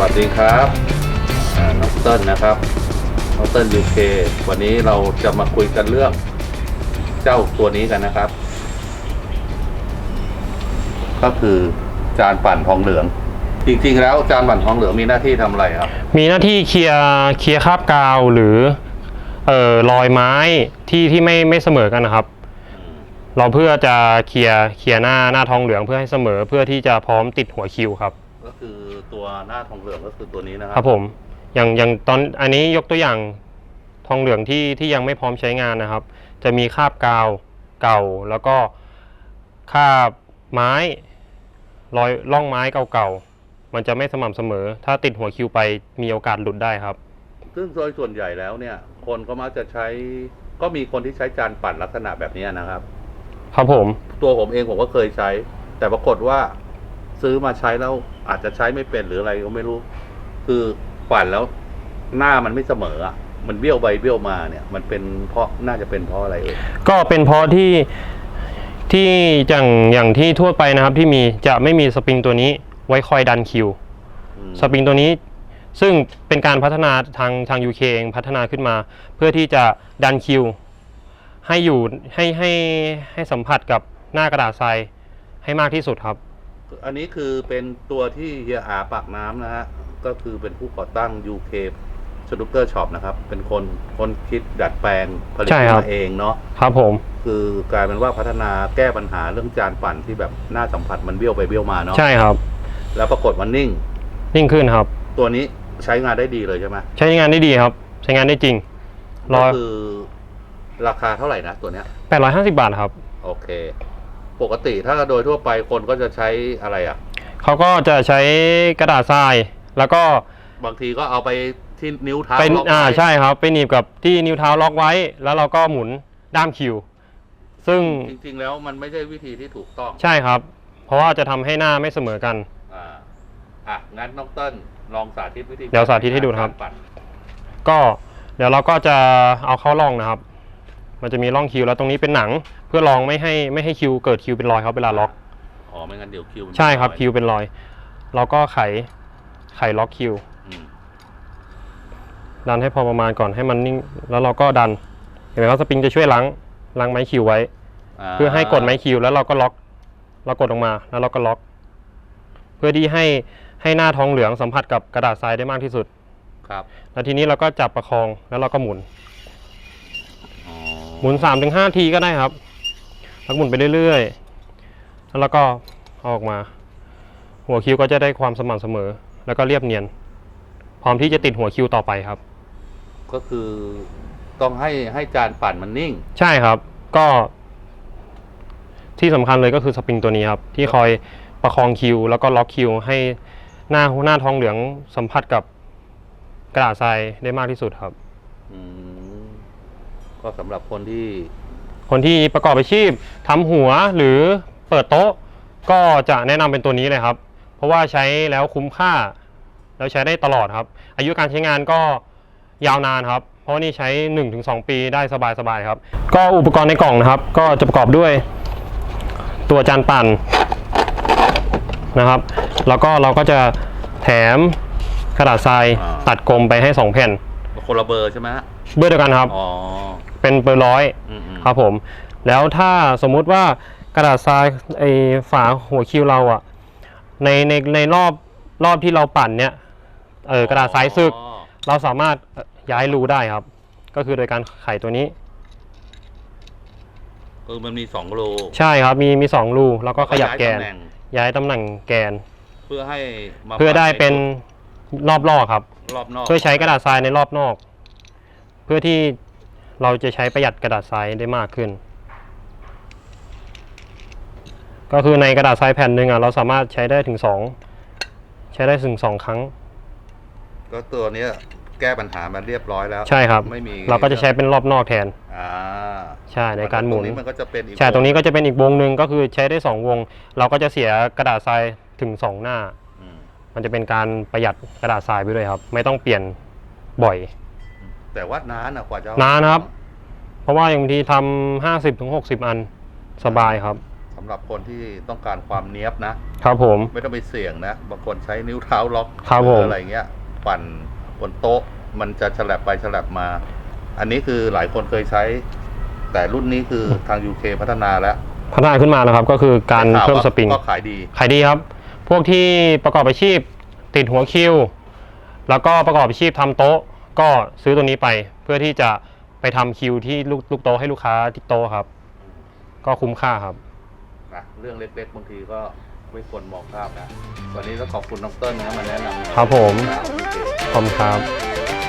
วัสดีครับน้องเติ้ลนะครับน้องเติ้ลยูเควันนี้เราจะมาคุยกันเรื่องเจ้าตัวนี้กันนะครับ ก็คือจานปั่นทองเหลือง จริงๆ แล้วจานปั่นทองเหลืองมีหน้าที่ทำอะไรครับ มีหน้าที่เคลียร์เคลียร์คราบกาวหรือเอ่อรอยไม้ที่ที่ไม่ไม่เสมอกันนะครับ เราเพื่อจะเคลียร์เคลียร์หน้าหน้าทองเหลืองเพื่อให้เสมอเพื่อที่จะพร้อมติดหัวคิวครับ ก็คือตัวหน้าทองเหลืองก็คือตัวนี้นะคครัรับผม อย่างอย่างตอนอันนี้ยกตัวอย่างทองเหลืองที่ที่ยังไม่พร้อมใช้งานนะครับ จะมีคราบกาวเก่าแล้วก็คราบไม้รอยร่องไม้เก่าๆมันจะไม่สม่ำเสมอ ถ้าติดหัวคิวไปมีโอกาสหลุดได้ครับ ซึ่งโดยส่วนใหญ่แล้วเนี่ย คนก็มักจะใช้ก็มีคนที่ใช้จานปั่นลักษณะแบบนี้นะครับ ครับผม ตัวผมเองผมก็เคยใช้ แต่ปรากฏว่า ซื้อมาใช้แล้วอาจจะใช้ไม่เป็นหรืออะไรก็ไม่รู้ คือปั่นแล้วหน้ามันไม่เสมออะมันเบี้ยวไปเบี้ยวมาเนี่ย มันเป็นเพราะน่าจะเป็นเพราะอะไรเอ่ยก็เป็นเพราะที่ที่อย่างอย่างที่ทั่วไปนะครับ ที่มีจะไม่มีสปริงตัวนี้ไว้คอยดันคิวอืมสปริงตัวนี้ซึ่งเป็นการพัฒนาทางทาง UK เองพัฒนาขึ้นมา เพื่อที่จะดันคิว ให้อยู่ให้ให้ให้สัมผัสกับหน้ากระดาษทรายให้มากที่สุดครับ อันนี้คือเป็นตัวที่เฮียอาปากน้ำนะฮะ ก็คือเป็นผู้ก่อตั้ง UK สนุกเกอร์ช็อปนะครับ เป็นคนคนคิดดัดแปลงผลิตใช่ขึ้นครับ มาเองเนาะ ครับผม คือกลายเป็นว่าพัฒนาแก้ปัญหาเรื่องจานปั่นที่แบบหน้าสัมผัสมันเบี้ยวไปเบี้ยวมาเนาะ ใช่ครับ แล้วปรากฏมันนิ่ง นิ่งขึ้นครับ ตัวนี้ใช้งานได้ดีเลยใช่ไหมใช้งานได้ดีครับ ใช้งานได้จริงร้ก็อยคือ ราคาเท่าไหร่นะตัวเนี้ยแปดร้อยห้าสิบบาทครับ โอเค ปกติถ้าโดยทั่วไปคนก็จะใช้อะไรอะ เขาก็จะใช้กระดาษทราย แล้วก็บางทีก็เอาไปที่นิ้วเท้าเป็นล็อกไว้อ่าใช่ครับ ไปหนีบกับที่นิ้วเท้าล็อกไว้ แล้วเราก็หมุนด้ามคิว ซึ่งจริงๆแล้วมันไม่ใช่วิธีที่ถูกต้องใช่ครับ เพราะว่าจะทำให้หน้าไม่เสมอกัน อ่าอะงั้นน้องเติ้ลลองสาธิตวิธีเดี๋ยวสาธิตให้ดูนะครับกาปั่นก็เดี๋ยวเราก็จะเอาเข้าร่องนะครับ มันจะมีร่องคิวแล้วตรงนี้เป็นหนัง เพื่อรองไม่ให้ไม่ให้คิวเกิดคิวเป็นรอยครับเวลาล็อก อ๋อไม่งั้นเดี๋ยวคิวมันใช่ครับน้อยคิวเป็นรอย เราก็ไขไขล็อกคิวอืมดันให้พอประมาณก่อนให้มันนิ่ง แล้วเราก็ดัน เห็นไหมครับสปริงจะช่วยล้างล้างไม้คิวไว้าเพื่อให้กดไม้คิวแล้วเราก็ล็อก เรากดออกมาแล้วเราก็ล็อก เพื่อที่ให้ให้หน้าทองเหลืองสัมผัสกับกระดาษทรายได้มากที่สุด ครับ แล้วทีนี้เราก็จับประคองแล้วเราก็หมุนอ๋อห มุน3าถึงหทีก็ได้ครับแล้วก็หมุนไปเรื่อยๆ แล้วเราก็เอาออกมา หัวคิวก็จะได้ความสม่ำเสมอ แล้วก็เรียบเนียน พร้อมที่จะติดหัวคิวต่อไปครับ ก็คือต้องให้ให้จานปั่นมันนิ่ง ใช่ครับ ก็ ที่สำคัญเลยก็คือสปริงตัวนี้ครับ ที่คอยประคองคิว แล้วก็ล็อกคิวให้หน้าหน้าทองเหลืองสัมผัสกับกระดาษทรายได้มากที่สุดครับ อืม ก็สำหรับคนที่ คนที่ประกอบอาชีพทำหัวหรือเปิดโต๊ะ ก็จะแนะนำเป็นตัวนี้เลยครับ เพราะว่าใช้แล้วคุ้มค่า แล้วใช้ได้ตลอดครับ อายุการใช้งานก็ยาวนานครับ เพราะว่านี่ใช้ 1-2 ปีได้สบายๆครับ ก็อุปกรณ์ในกล่องนะครับ ก็จะประกอบด้วย ตัวจานปั่นนะครับ แล้วก็เราก็จะแถมกระดาษทรายอ่า ตัดกลมไปให้ 2 แผ่นคนละเบอร์ใช่ไหมฮะเบอร์เดียวกันครับ อ๋อ เป็นเบอร์ร้อยอืมอืมครับผม แล้วถ้าสมมุติว่ากระดาษทรายไอฝาหัวคิวเราอะในในในรอบรอบที่เราปั่นเนี่ยเออกระดาษทรายซึกอ๋อเราสามารถย้ายรูได้ครับ ก็คือโดยการไขตัวนี้เออมันมีสองโลใช่ครับมีมีสองรูแล้วก็ขยับแกน ย้ายตำหน่งย้ายตำแหน่งแกน เพื่อให้มาเพื่อได้เป็นรอบรอบครับ รอบนอก เพื่อใช้กระดาษทรายในรอบนอก เพื่อที่ เราจะใช้ประหยัดกระดาษทรายได้มากขึ้น ก็คือในกระดาษทรายแผ่นหนึ่งอะเราสามารถใช้ได้ถึงสองใช้ได้ถึงสองครั้ง ก็ตัวเนี้ยแก้ปัญหามันเรียบร้อยแล้วใช่ครับ ไม่มีเราก็จะใช้เป็นรอบนอกแทนอ่าใช่ในการหมุนตรงนี้มันก็จะเป็นอีกใช่ตรงนี้ก็จะเป็นอีกวงหนึ่งก็คือใช้ได้สองวง เราก็จะเสียกระดาษทรายถึงสองหน้าอืมมันจะเป็นการประหยัดกระดาษทรายไปด้วยครับ ไม่ต้องเปลี่ยนบ่อย แต่ว่านานอะกว่าจะนานนะครับ เพราะว่าอย่างบางทีทำห้าสิบถึงหกสิบอันสบายครับสสำหรับคนที่ต้องการความเนี้ยบนะ ครับผม ไม่ต้องไปเสี่ยงนะ บางคนใช้นิ้วเท้าล็อกครับหผมรืออะไรเงี้ยปั่นบนโต๊ะมันจะฉลับไปฉลับมา อันนี้คือหลายคนเคยใช้ แต่รุ่นนี้คือทาง UK พัฒนาแล้วพัฒนาขึ้นมานะครับ ก็คือการได้ข่วเพิ่มว่าสปริง ก็ขายดีขายดีครับ พวกที่ประกอบอาชีพติดหัวคิว แล้วก็ประกอบอาชีพทำโต๊ะ ก็ซื้อตัวนี้ไปเพื่อที่จะไปทำคิวที่ลูกลูกโต๊ะให้ลูกค้าที่โต๊ะครับ ก็คุ้มค่าครับ นะเรื่องเล็กๆบางทีก็ไม่ควรมองข้ามนะวันนี้ก็ขอบคุณน้องเติ้ลนะมาแนะนำครับผมนะโอเคขอบคุณครับ